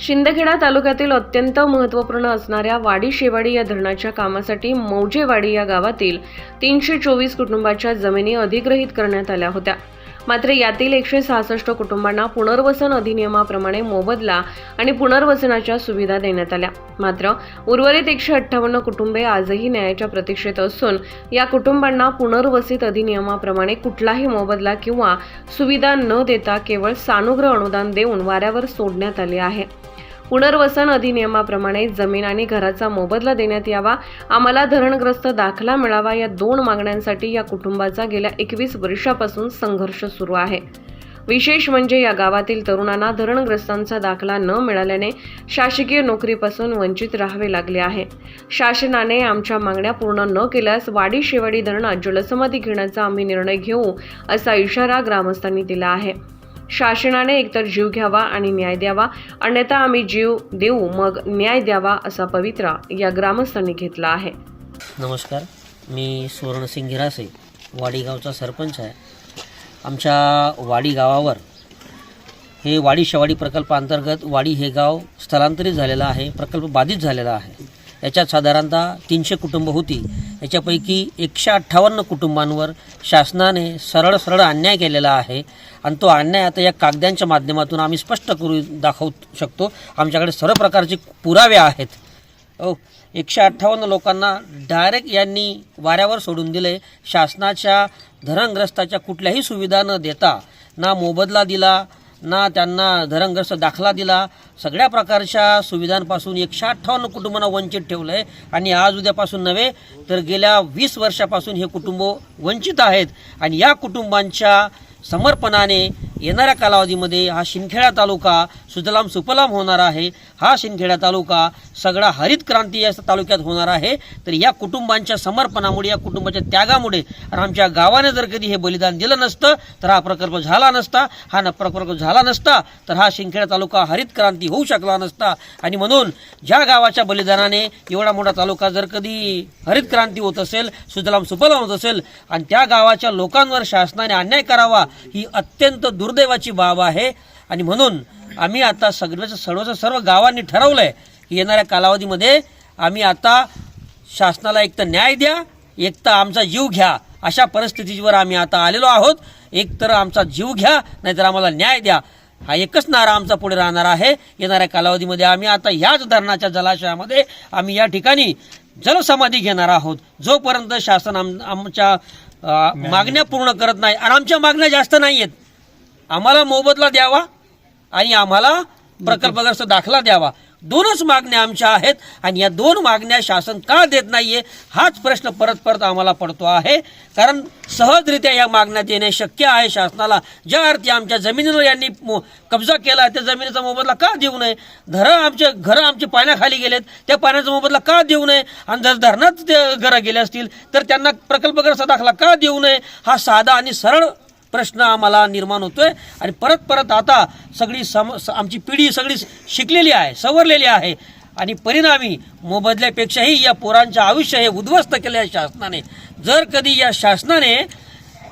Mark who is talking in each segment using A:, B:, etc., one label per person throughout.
A: शिंदखेडा तालुक्यातील अत्यंत महत्त्वपूर्ण असणाऱ्या वाडी शेवाडी या धरणाच्या कामासाठी मौजेवाडी या गावातील तीनशे चोवीस कुटुंबाच्या जमिनी अधिग्रहित करण्यात आल्या होत्या. मात्र यातील एकशे सहासष्ट कुटुंबांना पुनर्वसन अधिनियमाप्रमाणे मोबदला आणि पुनर्वसनाच्या सुविधा देण्यात आल्या. मात्र उर्वरित एकशे अठ्ठावन्न कुटुंबे आजही न्यायाच्या प्रतीक्षेत असून या कुटुंबांना पुनर्वसित अधिनियमाप्रमाणे कुठलाही मोबदला किंवा सुविधा न देता केवळ सानुग्रह अनुदान देऊन वाऱ्यावर सोडण्यात आले आहे. पुनर्वसन अधिनियमाप्रमाणे जमीन आणि घराचा मोबदला देण्यात यावा. आम्हाला धरणग्रस्त दाखला मिळावा. या दोन मागण्यांसाठी या कुटुंबाचा गेल्या एकवीस वर्षापासून संघर्ष सुरू आहे. विशेष म्हणजे या गावातील तरुणांना धरणग्रस्तांचा दाखला न मिळाल्याने शासकीय नोकरीपासून वंचित राहावे लागले आहे. शासनाने आमच्या मागण्या पूर्ण न केल्यास वाडी शेवाडी धरणात जलसमाधी घेण्याचा आम्ही निर्णय घेऊ असा इशारा ग्रामस्थांनी दिला आहे. शासनाने एकतर जीव घ्यावा आणि न्याय द्यावा अन्यथा आम्ही जीव देऊ मग न्याय द्यावा असा पवित्रा या ग्रामस्थांनी घेतला आहे.
B: नमस्कार मी सुवर्णसिंग गिरासे वाडी गावचा सरपंच आहे. आमच्या वाडी गावावर हे वाडी शवाडी प्रकल्पांतर्गत वाडी हे गाव स्थलांतरित झालेलं आहे प्रकल्प बाधित झालेला आहे. याच्यात साधारणतः तीनशे कुटुंब होती. याच्यापैकी एकशे अठ्ठावन्न कुटुंबांवर शासनाने सरळ सरळ अन्याय केलेला आहे. आणि तो अन्याय आता या कागद्यांच्या माध्यमातून आम्ही स्पष्ट करू दाखवू शकतो. आमच्याकडे सर्व प्रकारचे पुरावे आहेत. ओ एकशे अठ्ठावन्न लोकांना डायरेक्ट यांनी वाऱ्यावर सोडून दिले. शासनाच्या धरणग्रस्ताच्या कुठल्याही सुविधा न देता ना मोबदला दिला ना त्यांना धरणग्रस्त दाखला दिला. सगळ्या प्रकारच्या सुविधांपासून एकशे अठ्ठावन्न कुटुंबांना वंचित ठेवलं आहे आणि आज उद्यापासून नव्हे तर गेल्या वीस वर्षापासून हे कुटुंब वंचित आहेत. आणि या कुटुंबांच्या समर्पणाने येणाऱ्या कालावधीमध्ये हा शिंदखेडा तालुका सुजलाम सुफलाम होणार आहे. हा शिंदखेडा तालुका सगळा हरित क्रांती या तालुक्यात होणार आहे. तर या कुटुंबांच्या समर्पणामुळे या कुटुंबाच्या त्यागामुळे आणि आमच्या गावाने जर कधी हे बलिदान दिलं नसतं तर हा प्रकल्प झाला नसता. हा न प्रकल्प झाला नसता तर हा शिंदखेडा तालुका हरित क्रांती होऊ शकला नसता. आणि म्हणून ज्या गावाच्या बलिदानाने एवढा मोठा तालुका जर कधी हरित क्रांती होत असेल सुजलाम सुफलाम होत असेल आणि त्या गावाच्या लोकांवर शासनाने अन्याय करावा ही अत्यंत दुर्दैवाची बाब आहे. आणि म्हणून आम्ही आता सगळ्याचं सर्वच सर्व गावांनी ठरवलं आहे की येणाऱ्या कालावधीमध्ये आम्ही आता शासनाला एक तर न्याय द्या एक तर आमचा जीव घ्या. अशा परिस्थितीवर आम्ही आता आलेलो आहोत. एक तर आमचा जीव घ्या नाहीतर आम्हाला न्याय द्या. हा एकच नारा आमचा पुढे राहणार आहे. येणाऱ्या कालावधीमध्ये आम्ही आता ह्याच धरणाच्या जलाशयामध्ये आम्ही या ठिकाणी जलसमाधी घेणार आहोत. जोपर्यंत शासन आम आमच्या मागण्या पूर्ण करत नाही आणि आमच्या मागण्या जास्त नाही आहेत आम्हाला मोबदला द्यावा आणि आम्हाला प्रकल्पग्रस्त दाखला द्यावा. दोनच मागण्या आमच्या आहेत आणि या दोन मागण्या शासन का देत नाहीये हाच प्रश्न परत परत आम्हाला पडतो आहे. कारण सहजरित्या या मागण्या देणे शक्य आहे शासनाला. ज्या अर्थी आमच्या जमिनीवर यांनी कब्जा केला त्या जमिनीचा मोबदला का देऊ नये? घरं आमचे घरं आमचे पाण्याखाली गेलेत त्या पाण्याचा मोबदला का देऊ नये? आणि जर धरणात ते घरं गेले असतील तर त्यांना प्रकल्पग्रस्त दाखला का देऊ नये? हा साधा आणि सरळ प्रश्न आम्हाला निर्माण होतोय. आणि परत परत आता सगळी सम स- आमची पिढी सगळी शिकलेली आहे सवरलेली आहे. आणि परिणामी मोबदल्यापेक्षाही या पोरांचं आयुष्य हे उद्ध्वस्त केले शासनाने. जर कधी या शासनाने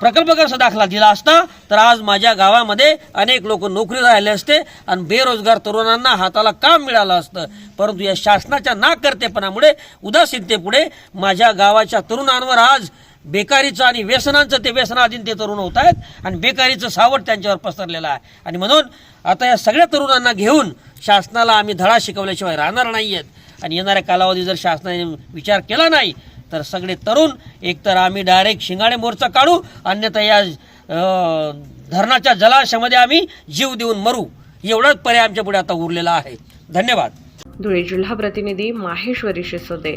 B: प्रकल्पग्रस्त दाखला दिला असता तर आज माझ्या गावामध्ये अनेक लोक नोकरी राहिले असते आणि बेरोजगार तरुणांना हाताला काम मिळालं असतं. परंतु या शासनाच्या नाकर्तेपणामुळे उदासीनतेपुढे माझ्या गावाच्या तरुणांवर आज बेकारीचं आणि व्यसनांचं ते व्यसनाधीन ते तरुण होत आहेत आणि बेकारीचं सावट त्यांच्यावर पसरलेलं आहे. आणि म्हणून आता या सगळ्या तरुणांना घेऊन शासनाला आम्ही धडा शिकवल्याशिवाय राहणार नाही आहेत आणि येणाऱ्या कालावधी जर शासनाने विचार केला नाही तर सगळे तरुण एकतर आम्ही डायरेक्ट शिंगाडे मोर्चा काढू अन्यथा या धरणाच्या जलाशयामध्ये आम्ही जीव देऊन मरू. एवढाच पर्याय आमच्या पुढे आता उरलेला आहे. धन्यवाद.
A: धुळे जिल्हा प्रतिनिधी माहेश्वरी शिसोदे.